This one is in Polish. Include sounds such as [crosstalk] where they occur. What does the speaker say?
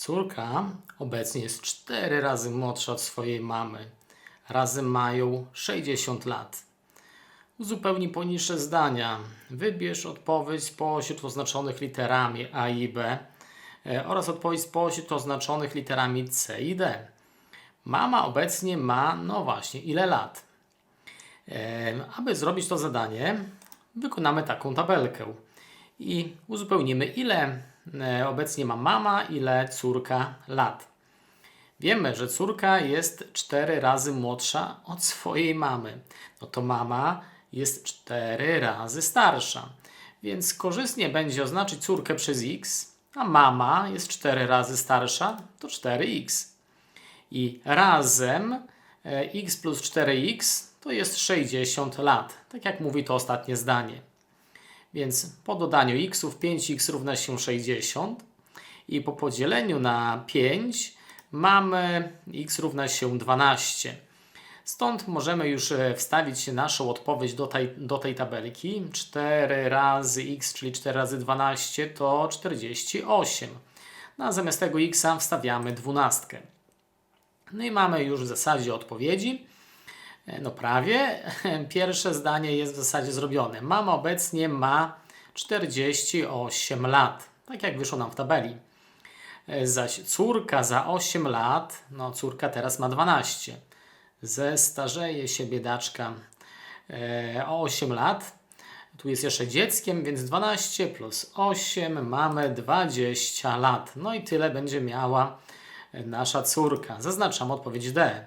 Córka obecnie jest 4 razy młodsza od swojej mamy. Razem mają 60 lat. Uzupełnij poniższe zdania. Wybierz odpowiedź spośród oznaczonych literami A i B e, oraz odpowiedź spośród oznaczonych literami C i D. Mama obecnie ma, no właśnie, ile lat? Aby zrobić to zadanie, wykonamy taką tabelkę i uzupełnimy, ile obecnie ma mama, ile córka lat. Wiemy, że córka jest 4 razy młodsza od swojej mamy. No to mama jest 4 razy starsza. Więc korzystnie będzie oznaczyć córkę przez x, a mama jest 4 razy starsza, to 4x. I razem e, x plus 4x to jest 60 lat. Tak jak mówi to ostatnie zdanie. Więc po dodaniu xów 5x równa się 60 i po podzieleniu na 5 mamy x równa się 12. Stąd możemy już e, wstawić naszą odpowiedź do tej, do tej tabelki. 4 razy x, czyli 4 razy 12 to 48. No zamiast tego x wstawiamy 12. No i mamy już w zasadzie odpowiedzi. E, No prawie. [laughs] Pierwsze zdanie jest w zasadzie zrobione. Mama obecnie ma 48 lat. Tak jak wyszło nam w tabeli. E, Zaś córka za 8 lat, no córka teraz ma 12. Zestarzeje się biedaczka e, o 8 lat. Tu jest jeszcze dzieckiem, więc 12 plus 8 mamy 20 lat. No i tyle będzie miała nasza córka. Zaznaczam odpowiedź D.